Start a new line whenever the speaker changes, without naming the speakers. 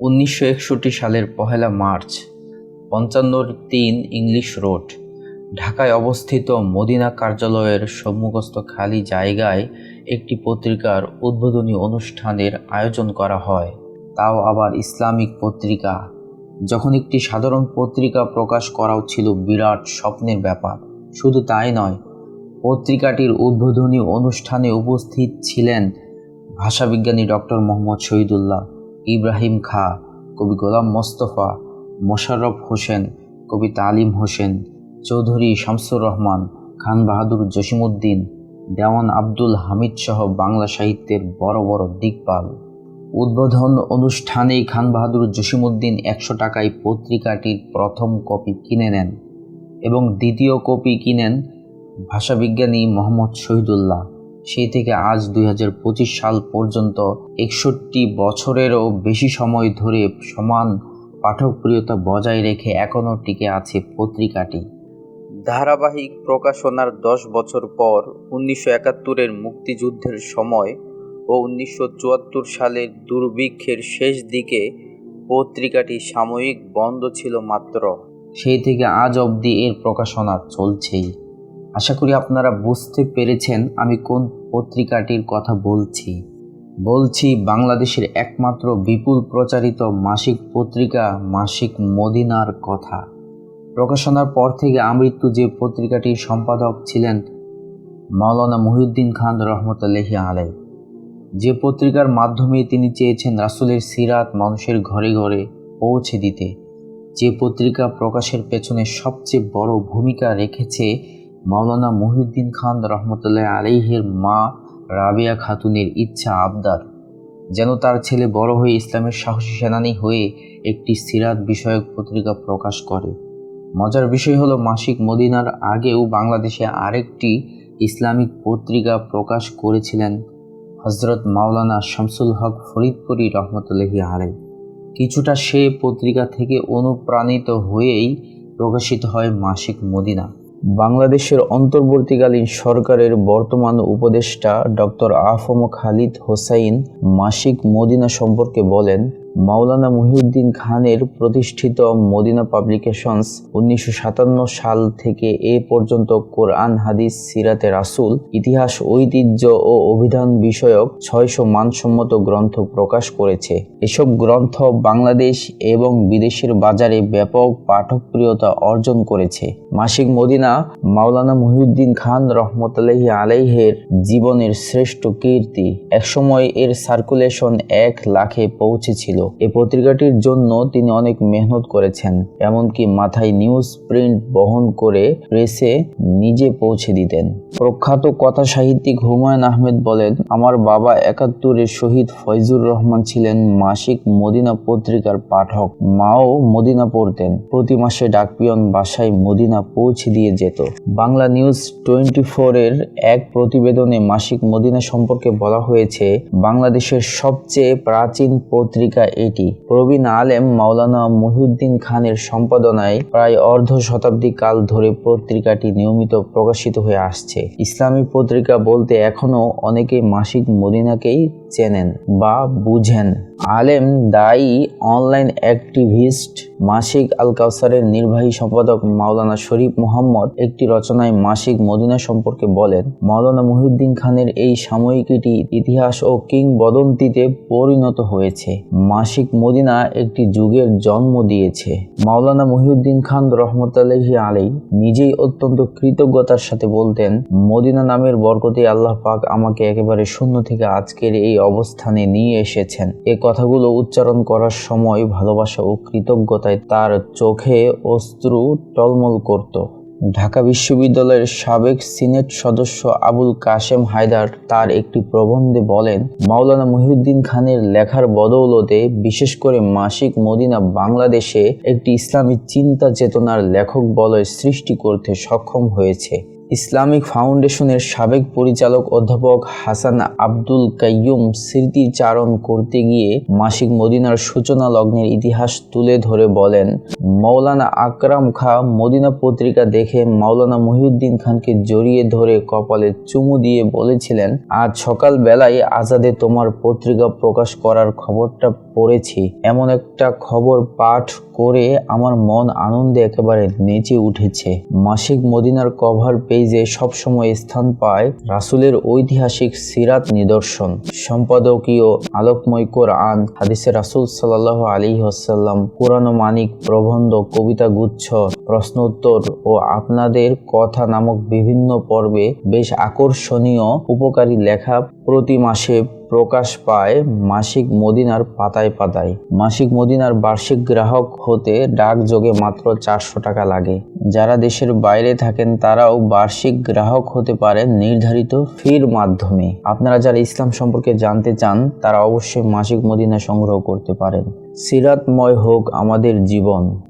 উনিশশো একষট্টি সালের পহেলা মার্চ, পঞ্চান্নর তিন ইংলিশ রোড, ঢাকায় অবস্থিত মদিনা কার্যালয়ের সম্মুখস্থ খালি জায়গায় একটি পত্রিকার উদ্বোধনী অনুষ্ঠানের আয়োজন করা হয়। তাও আবার ইসলামিক পত্রিকা। যখন একটি সাধারণ পত্রিকা প্রকাশ করাও ছিল বিরাট স্বপ্নের ব্যাপার। শুধু তাই নয়, পত্রিকাটির উদ্বোধনী অনুষ্ঠানে উপস্থিত ছিলেন ভাষাবিজ্ঞানী ডক্টর মোহাম্মদ শহীদুল্লাহ। ইব্রাহিম খা, কবি গোলাম মোস্তফা, মোশাররফ হোসেন, কবি তালিম হোসেন, চৌধুরী শামসুর রহমান, খান বাহাদুর জসিমুদ্দিন দেওয়ান আব্দুল হামিদ সহ বাংলা সাহিত্যের বড় বড় দিকপাল। উদ্বোধন অনুষ্ঠানেই খান বাহাদুর জসিমুদ্দিন একশো টাকায় পত্রিকাটির প্রথম কপি কিনে নেন এবং দ্বিতীয় কপি কিনেন ভাষাবিজ্ঞানী মোহাম্মদ শহীদুল্লাহ। সেই থেকে আজ দুই হাজার পঁচিশ সাল পর্যন্ত একষট্টি বছরেরও বেশি সময় ধরে সমান পাঠকপ্রিয়তা বজায় রেখে এখনও টিকে আছে পত্রিকাটি। ধারাবাহিক প্রকাশনার দশ বছর পর উনিশশো একাত্তরের মুক্তিযুদ্ধের সময় ও উনিশশো চুয়াত্তর সালের দুর্ভিক্ষের শেষ দিকে পত্রিকাটি সাময়িক বন্ধ ছিল মাত্র। সেই থেকে আজ অবধি এর প্রকাশনা চলছেই। আশা করি আপনারা বুঝতে পেরেছেন আমি কোন পত্রিকাটির কথা বলছি। বলছি বাংলাদেশের একমাত্র বিপুল প্রচারিত মাসিক পত্রিকা মাসিক মদিনার কথা। প্রকাশনার পর থেকে আমৃত্যু যে পত্রিকাটির সম্পাদক ছিলেন মাওলানা মহিউদ্দিন খান রহমতুল্লাহি আলাই যে পত্রিকার মাধ্যমে তিনি চেয়েছেন রাসুলের সিরাত মানুষের ঘরে ঘরে পৌঁছে দিতে। যে পত্রিকা প্রকাশের পেছনে সবচেয়ে বড় ভূমিকা রেখেছে মাওলানা মহিউদ্দিন খান রহমতুল্লাহ আলিহের মা রাবিয়া খাতুনের ইচ্ছা আবদার, যেন তার ছেলে বড় হয়ে ইসলামের সাহসী সেনানি হয়ে একটি সিরাত বিষয়ক পত্রিকা প্রকাশ করে। মজার বিষয় হলো, মাসিক মদিনার আগেও বাংলাদেশে আরেকটি ইসলামিক পত্রিকা প্রকাশ করেছিলেন হজরত মাওলানা শামসুল হক ফরিদপুরি রহমতুল্লাহি আলাই কিছুটা সে পত্রিকা থেকে অনুপ্রাণিত হয়েই প্রকাশিত হয় মাসিক মদিনা। বাংলাদেশের অন্তর্বর্তীকালীন সরকারের বর্তমান উপদেষ্টা ডক্টর আফম খালিদ হোসাইন মাসিক মদিনা সম্পর্কে বলেন মাওলানা মহিউদ্দিন খানের প্রতিষ্ঠিত মদিনা পাবলিকেশনস উনিশশো সাতান্ন সাল থেকে এ পর্যন্ত কোরআন, হাদিস, সিরাতে রাসুল, ইতিহাস, ঐতিহ্য ও অভিধান বিষয়ক ছয়শো মানসম্মত গ্রন্থ প্রকাশ করেছে। এসব গ্রন্থ বাংলাদেশ এবং বিদেশের বাজারে ব্যাপক পাঠকপ্রিয়তা অর্জন করেছে। মাসিক মদিনা মাওলানা মহিউদ্দিন খান রহমতুল্লাহি আলাইহের জীবনের শ্রেষ্ঠ কীর্তি। একসময় এর সার্কুলেশন এক লাখে পৌঁছেছিল। এ পত্রিকাটির জন্য তিনি অনেক মেহনত করেছেন, এমনকি মাথায় নিউজ প্রিন্ট বহন করে প্রেসে নিজে পৌঁছে দিতেন। প্রখ্যাত কথা সাহিত্যিক হুমায়ুন আহমেদ বলেন, আমার বাবা একাত্তরের শহীদ ফয়জুর রহমান ছিলেন মাসিক মদিনা পত্রিকার পাঠক। মাও মদিনা পড়তেন। প্রতি মাসে ডাকপিয়ন বাসায় মদিনা পৌঁছে দিয়ে যেত। বাংলা নিউজ টোয়েন্টি এর এক প্রতিবেদনে মাসিক মদিনা সম্পর্কে বলা হয়েছে, বাংলাদেশের সবচেয়ে প্রাচীন পত্রিকা এটি। প্রবীণ আলেম মাওলানা মহিউদ্দিন খানের সম্পাদনায় প্রায় অর্ধ শতাব্দী কাল ধরে পত্রিকাটি নিয়মিত প্রকাশিত হয়ে আসছে। ইসলামী পত্রিকা বলতে এখনও অনেকে মাসিক মদিনাকেই চেনেন বা বুঝেন। আলেম দায়ী অনলাইন অ্যাক্টিভিস্ট মাসিক আল কাউসারের নির্বাহী সম্পাদক মাওলানা শরীফ মোহাম্মদ একটি রচনায় মাসিক মদিনা সম্পর্কে বলেন, মাওলানা মহিউদ্দিন খানের এই সাময়িকীটি ইতিহাস ও কিংবদন্তিতে পরিণত হয়েছে। মাসিক মদিনা একটি যুগের জন্ম দিয়েছে। মাওলানা মহিউদ্দিন খান রহমতুল্লাহি আলী নিজেই অত্যন্ত কৃতজ্ঞতার সাথে বলতেন, মদিনা নামের বরকতে আল্লাহ পাক আমাকে একেবারে শূন্য থেকে আজকের এই অবস্থানে নিয়ে এসেছেন। এ কথাগুলো উচ্চারণ করার সময় ভালোবাসা ও কৃতজ্ঞতায় তার চোখে অশ্রু টলমল করত। ঢাকা বিশ্ববিদ্যালয়ের সাবেক সিনেট সদস্য আবুল কাশেম হায়দার তার একটি প্রবন্ধে বলেন, মাওলানা মহিউদ্দিন খানের লেখার বদৌলতে বিশেষ করে মাসিক মদিনা বাংলাদেশে একটি ইসলামী চিন্তা চেতনার লেখক বলয় সৃষ্টি করতে সক্ষম হয়েছে। ইসলামিক ফাউন্ডেশনের সাবেক পরিচালক অধ্যাপক হাসান আব্দুল কাইয়ুম স্মৃতিচারণ করতে গিয়ে মাসিক মদিনার সূচনা লগ্নের ইতিহাস তুলে ধরে বলেন, মৌলানা আকরাম খা মদিনা পত্রিকা দেখে মাওলানা মহিউদ্দিন খানকে জড়িয়ে ধরে কপালে চুমু দিয়ে বলেছিলেন, আজ সকাল বেলায় আজাদে তোমার পত্রিকা প্রকাশ করার খবরটা পড়েছি। এমন একটা খবর পাঠ করে আমার মন আনন্দে একেবারে নেচে উঠেছে। মাসিক মদিনার কভার পেজে সবসময় স্থান পায় রাসুলের ঐতিহাসিক সিরাত নিদর্শন। সম্পাদকীয় আলোকময় কোরআন, হাদিসে রাসুল সাল্লাহ আলী হাসাল্লাম কোরআন মানিক, প্রবন্ধ, কবিতা গুচ্ছ প্রশ্নোত্তর ও আপনাদের কথা নামক বিভিন্ন পর্বে বেশ আকর্ষণীয়, উপকারী লেখা প্রতি মাসে প্রকাশ পায় মাসিক মদিনার পাতায় পাতায়। মাসিক মদিনার বার্ষিক গ্রাহক হতে ডাকযোগে মাত্র চারশো টাকা লাগে। যারা দেশের বাইরে থাকেন, তারাও বার্ষিক গ্রাহক হতে পারেন নির্ধারিত ফির মাধ্যমে। আপনারা যারা ইসলাম সম্পর্কে জানতে চান, তারা অবশ্যই মাসিক মদিনা সংগ্রহ করতে পারেন। সিরাতময় হোক আমাদের জীবন।